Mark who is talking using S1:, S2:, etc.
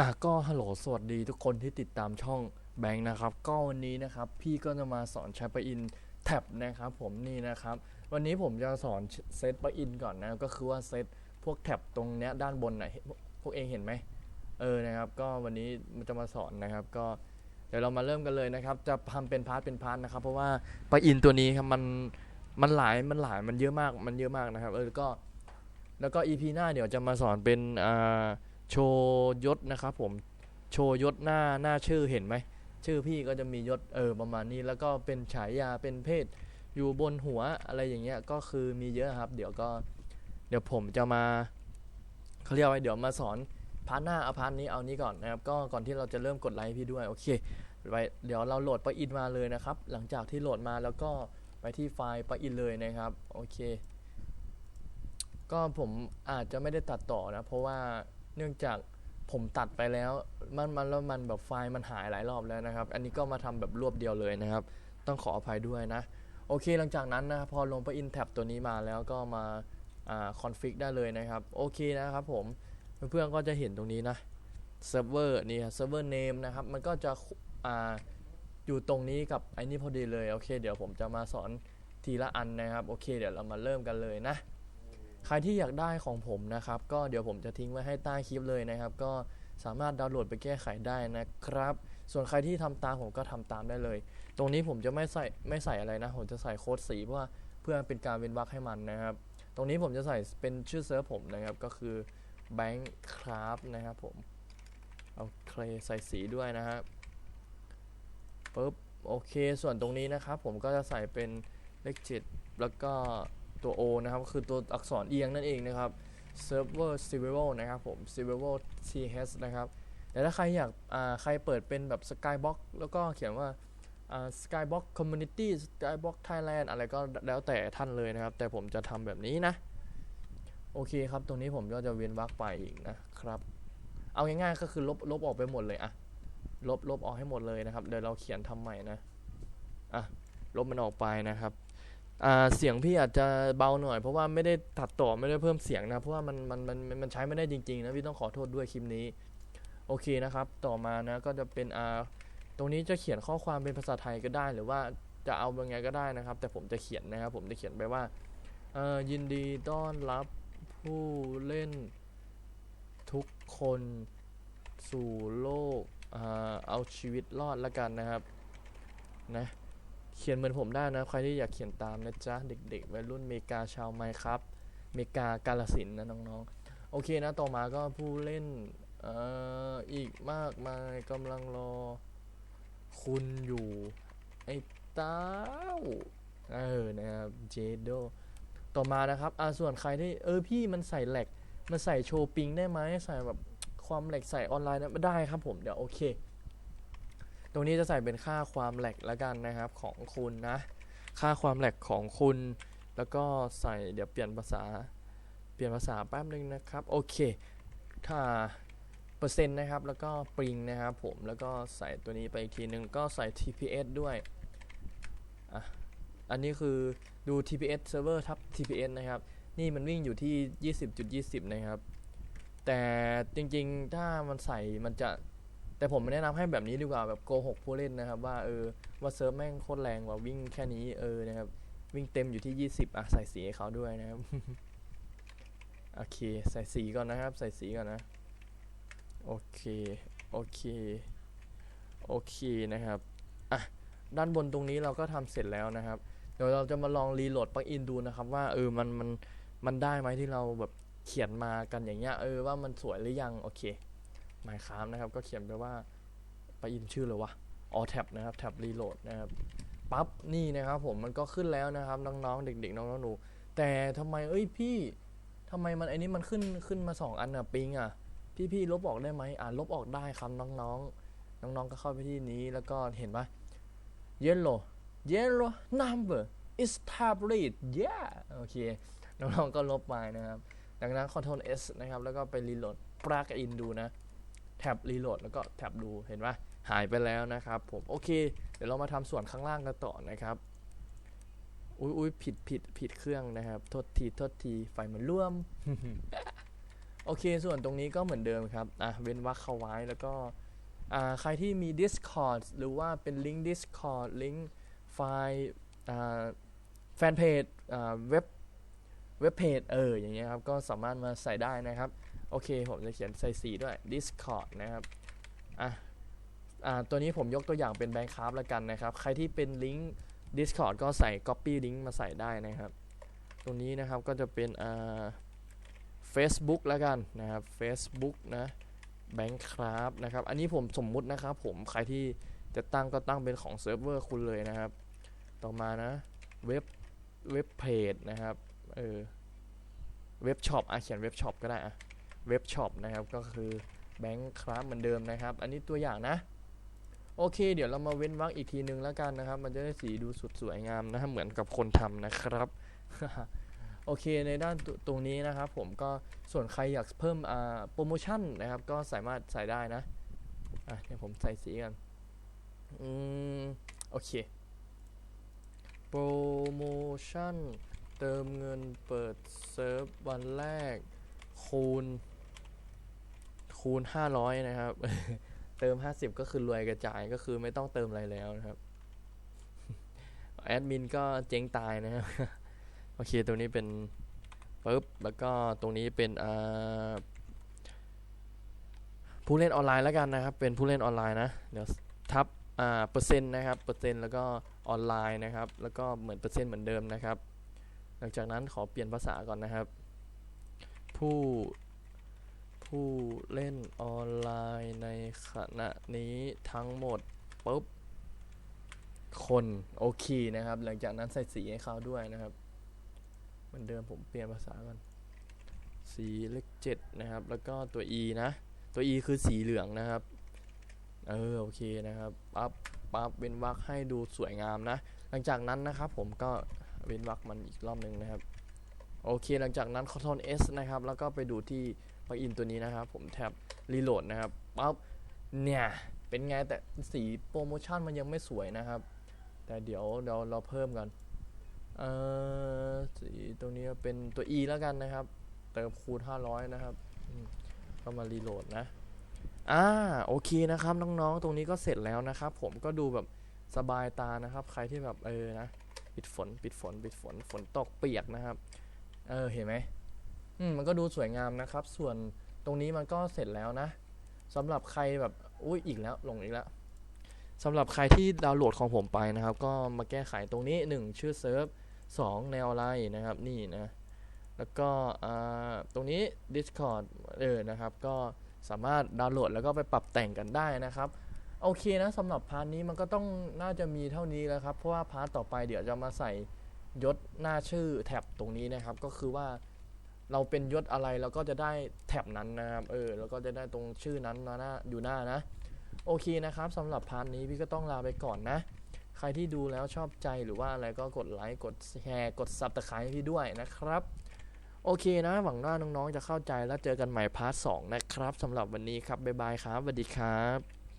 S1: อะก็ฮัลโหลสวัสดีทุกคนที่ติดตามช่องแบงค์นะครับ ก็วันนี้นะครับพี่ก็จะมาสอนใช้ปลั๊กอินแท็บนะครับผมนี่นะครับ วันนี้ผมจะสอนเซตปลั๊กอินก่อนนะก็คือว่าเซตพวกแท็บตรงเนี้ยด้านบนไหนะพวกเองเห็นไหมเออนะครับ ก็วันนี้มันจะมาสอนนะครับ ก็เดี๋ยวเรามาเริ่มกันเลยนะครับ จะทำเป็นพาร์ทเป็นพาร์ทนะครับ เพราะว่าปลั๊กอินตัวนี้ครับมันมันหลายมันหลายมันเยอะมากมันเยอะมากนะครับเออก็ แล้วก็ EP หน้าเดี๋ยวจะมาสอนเป็นอ่า โชยศนะครับผมโชยศหน้าหน้าชื่อเห็นไหม ชื่อพี่ก็จะมียศเออประมาณนี้ แล้วก็เป็นฉายาเป็นเพศ อยู่บนหัวอะไรอย่างเงี้ยก็คือมีเยอะครับ เดี๋ยวก็ เดี๋ยวผมจะมาเขาเรียกว่าเดี๋ยวมาสอนพาร์ทหน้าเอาพาร์ทนี้เอานี้ก่อนนะครับ ก็ก่อนที่เราจะเริ่มกดไลค์พี่ด้วยโอเคไว้เดี๋ยวเราโหลดปอินมาเลยนะครับ หลังจากที่โหลดมาแล้วก็ไปที่ไฟล์ปอินเลยนะครับโอเค ก็ผมอาจจะไม่ได้ตัดต่อนะ เพราะว่า เนื่องจากผมตัดไปแล้วมันมันแล้วมันแบบไฟล์มันหายหลายรอบแล้วนะครับ อันนี้ก็มาทำแบบรวบเดียวเลยนะครับ ต้องขออภัยด้วยนะ โอเคหลังจากนั้นนะครับพอลงไปอินแท็บตัวนี้มาแล้วก็มาอ่าคอนฟิกได้เลยนะครับ โอเคนะครับผมเพื่อนๆก็จะเห็นตรงนี้นะเซิร์ฟเวอร์นี่เซิร์ฟเวอร์เนมนะครับ มันก็จะอ่าอยู่ตรงนี้กับไอ้นี่พอดีเลย โอเค เดี๋ยวผมจะมาสอนทีละอันนะครับ โอเค เดี๋ยวเรามาเริ่มกันเลยนะ ใครที่อยากได้ของผมนะครับ ก็เดี๋ยวผมจะทิ้งไว้ให้ใต้คลิปเลยนะครับ ก็สามารถดาวน์โหลดไปแก้ไขได้นะครับ ส่วนใครที่ทำตามผมก็ทำตามได้เลย ตรงนี้ผมจะไม่ใส่ไม่ใส่อะไรนะ ผมจะใส่โค้ดสีเพราะว่าเพื่อเป็นการเว้นวรรคให้มันนะครับ ตรงนี้ผมจะใส่เป็นชื่อเซิร์ฟผมนะครับ ก็คือ Bank Craft นะครับผมโอเคใส่สีด้วยนะครับปุ๊บโอเค ส่วนตรงนี้นะครับ ผมก็จะใส่เป็นเลข7แล้วก็ ตัว O นะครับคือตัวอักษรเอียงนั่นเองนะครับ Server Civil นะครับผม Civil TH นะครับแต่ถ้าใครอยากใครเปิดเป็นแบบ Skybox แล้วก็เขียนว่าอ่า Skybox Community Skybox Thailand อะไรก็แล้วแต่ท่านเลยนะครับ แต่ผมจะทำแบบนี้นะ โอเคครับ ตรงนี้ผมก็จะเวียนวรรคไปอีกนะครับ เอาง่ายๆก็คือลบลบออกไปหมดเลยอะลบลบออกให้หมดเลยนะครับ เดี๋ยวเราเขียนทำใหม่นะ อะ ลบมันออกไปนะครับ เสียงพี่อาจจะเบาหน่อย เพราะว่าไม่ได้ตัดต่อไม่ได้เพิ่มเสียงนะเพราะว่ามันมันมันมันใช้ไม่ได้จริงๆนะพี่ต้องขอโทษด้วยคลิปนี้ โอเคนะครับ ต่อมานะก็จะเป็นอ่าตรงนี้จะเขียนข้อความเป็นภาษาไทยก็ได้หรือว่าจะเอายังไงก็ได้นะครับ แต่ผมจะเขียนนะครับ ผมจะเขียนไปว่าเออยินดีต้อนรับผู้เล่นทุกคนสู่โลกอ่าเอาชีวิตรอดละกันนะครับนะ เขียนเหมือนผมได้นะ ใครที่อยากเขียนตามนะจ๊ะ เด็กๆวัยรุ่นเมกาชาวไมครับเมกากาลสินนะน้องๆ โอเคนะ ต่อมาก็ผู้เล่นเอ่ออีกมากมายกำลังรอ คุณอยู่ ไอ้เต้าเออนะครับเจโดต่อมานะครับอ่าส่วนใครที่เออพี่มันใส่แหลกมันใส่โชว์ปิงได้ไหมใส่แบบความแหลกใส่ออนไลน์นะไม่ได้ครับผมเดี๋ยวโอเค ตรงนี้จะใส่เป็นค่าความแหลกแล้วกันนะครับของคุณนะ ค่าความแหลกของคุณ แล้วก็ใส่เดี๋ยวเปลี่ยนภาษา เปลี่ยนภาษาแป๊บนึงนะครับ โอเค ถ้าเปอร์เซ็นต์นะครับ แล้วก็ปริงนะครับผม แล้วก็ใส่ตัวนี้ไปอีกทีนึง ก็ใส่ TPS ด้วยอะอันนี้คือดู TPS server ทับ TPS นะครับ นี่มันวิ่งอยู่ที่ 20.20 นะครับ แต่จริงๆ ถ้ามันใส่มันจะ แต่ผมไม่แนะนำให้แบบนี้ดีกว่าแบบโกหกผู้เล่นนะครับ ว่าเออว่าเซิร์ฟแม่งโคตรแรงว่าวิ่งแค่นี้เออนะครับ วิ่งเต็มอยู่ที่ 20 อะ ใส่สีให้เขาด้วยนะครับ โอเค ใส่สีก่อนนะครับ ใส่สีก่อนนะ โอเค โอเค โอเคนะครับอะด้านบนตรงนี้เราก็ทำเสร็จแล้วนะครับ เดี๋ยวเราจะมาลองรีโหลดปลั๊กอินดูนะครับว่าเออมันมันมันได้ไหมที่เราแบบเขียนมากันอย่างเงี้ยเออว่ามันสวยหรือยัง โอเค หมายค้ามนะครับ ก็เขียนไปว่าไปอินชื่อเลยวะออแท็บนะครับแท็บรีโหลดนะครับปั๊บนี่นะครับผมมันก็ขึ้นแล้วนะครับ น้องๆ เด็กๆ น้องๆหนู แต่ทำไมเอ้ยพี่ทำไมมันไอ้นี้มันขึ้นขึ้นมาสองอันอะปิงอะพี่พี่ลบออกได้ไหมอ่าลบออกได้ครับน้องๆ น้องๆ ก็เข้าไปที่นี้แล้วก็เห็นปะ yellow yellow number is tablet yeah โอเค น้องๆ ก็ลบไปนะครับ ดังนั้น Ctrl S นะครับ แล้วก็ไปรีโหลดปลั๊กอินดูนะ แท็บรีโหลดแล้วก็แท็บดูเห็นปะหายไปแล้วนะครับผมโอเค เดี๋ยวเรามาทำส่วนข้างล่างกันต่อนะครับอุ้ยอุ้ยผิดผิดผิดเครื่องนะครับโทษทีโทษทีไฟมันร่วม โอเค ส่วนตรงนี้ก็เหมือนเดิมครับอะเว้นวรรคเข้าไว้แล้วก็อ่าใครที่มี Discord หรือว่าเป็นลิงก์ Discord ลิงก์ไฟล์อ่าแฟนเพจอ่าเว็บเว็บเพจเอออย่างเงี้ยครับก็สามารถมาใส่ได้นะครับ โอเค ผมจะเขียนใส่สีด้วย Discord นะครับอะอ่าตัวนี้ผมยกตัวอย่างเป็นแบงค์คราฟแล้วกันนะครับ ใครที่เป็นลิงก์ Discord ก็ใส่ Copy ลิงก์มาใส่ได้นะครับ ตรงนี้นะครับก็จะเป็นอ่า Facebook แล้วกันนะครับ Facebook นะแบงค์คราฟนะครับ อันนี้ผมสมมุตินะครับผมใครที่จะตั้งก็ตั้งเป็นของเซิร์ฟเวอร์คุณเลยนะครับ ต่อมานะเว็บเว็บเพจนะครับ เออ เว็บช็อปอะเขียนเว็บช็อปก็ได้อะ เว็บช็อปนะครับก็คือแบงค์คราฟเหมือนเดิมนะครับ อันนี้ตัวอย่างนะ โอเค เดี๋ยวเรามาเว้นวรรคอีกทีนึงแล้วกันนะครับ มันจะได้สีดูสุดสวยงามนะเหมือนกับคนทำนะครับโอเคในด้านตตรงนี้นะครับ ผมก็ส่วนใครอยากเพิ่มโปรโมชั่นนะครับ ก็สามารถใส่ได้นะอะเดี๋ยวผมใส่สีกันอืมโอเคโปรโมชั่นเติมเงินเปิดเซิร์ฟวันแรกคูณ คูณ500นะครับ เติม50ก็คือรวยกระจายก็คือไม่ต้องเติมอะไรแล้วนะครับแอดมินก็เจ๊งตายนะครับโอเคตรงนี้เป็นปุ๊บแล้วก็ตรงนี้เป็นผู้เล่นออนไลน์แล้วกันนะครับ เป็นผู้เล่นออนไลน์นะเดี๋ยวทับอ่าเปอร์เซ็นต์นะครับเปอร์เซ็นต์แล้วก็ออนไลน์นะครับ แล้วก็เหมือนเปอร์เซ็นต์เหมือนเดิมนะครับ หลังจากนั้นขอเปลี่ยนภาษาก่อนนะครับ ผู้ ผู้เล่นออนไลน์ในขณะนี้ทั้งหมดปุ๊บ คนโอเคนะครับ หลังจากนั้นใส่สีให้เขาด้วยนะครับเหมือนเดิมผมเปลี่ยนภาษาก่อนสีเลขเจ็ดนะครับ แล้วก็ตัว e นะ ตัว e คือสีเหลืองนะครับ เออโอเคนะครับปั๊บปั๊บเว้นวรรคให้ดูสวยงามนะ หลังจากนั้นนะครับผมก็เว้นวรรคมันอีกรอบหนึ่งนะครับ โอเค หลังจากนั้น Ctrl S นะครับ แล้วก็ไปดูที่ปลั๊กอินตัวนี้นะครับ ผมแท็บรีโหลดนะครับปั๊บเนี่ย เป็นไงแต่สีโปรโมชั่นมันยังไม่สวยนะครับ แต่เดี๋ยวเดี๋ยวเราเพิ่มกันเอ่อสีตรงนี้เป็นตัว e แล้วกันนะครับ เติมคูณ500 นะครับ ก็มารีโหลดนะอ่าโอเคนะครับ น้องๆ ตรงนี้ก็เสร็จแล้วนะครับ ผมก็ดูแบบสบายตานะครับ ใครที่แบบเออนะ ปิดฝน ปิดฝน ปิดฝน ฝนตกเปียกนะครับ เออเห็นไหมอืมมันก็ดูสวยงามนะครับ ส่วนตรงนี้มันก็เสร็จแล้วนะสำหรับใครแบบอุ้ยอีกแล้วลงอีกแล้วสำหรับใครที่ดาวน์โหลดของผมไปนะครับ ก็มาแก้ไขตรงนี้ 1 ชื่อเซิร์ฟ2แนวอะไรนะครับนี่นะแล้วก็อ่าตรงนี้ Discord เออนะครับ ก็สามารถดาวน์โหลดแล้วก็ไปปรับแต่งกันได้นะครับโอเคนะสำหรับพาร์ทนี้มันก็ต้องน่าจะมีเท่านี้แล้วครับ เพราะว่าพาร์ทต่อไปเดี๋ยวจะมาใส่ ยศหน้าชื่อแท็บตรงนี้นะครับ ก็คือว่าเราเป็นยศอะไรเราก็จะได้แท็บนั้นนะครับเออแล้วก็จะได้ตรงชื่อนั้นนะหน้าอยู่หน้านะ โอเคนะครับสำหรับพาร์ทนี้พี่ก็ต้องลาไปก่อนนะ ใครที่ดูแล้วชอบใจหรือว่าอะไรก็กดไลค์กดแชร์กด Subscribe ให้พี่ด้วยนะครับ โอเคนะ หวังว่าน้องๆจะเข้าใจแล้วเจอกันใหม่พาร์ท2นะครับสำหรับวันนี้ครับบ๊ายบายครับสวัสดีครับ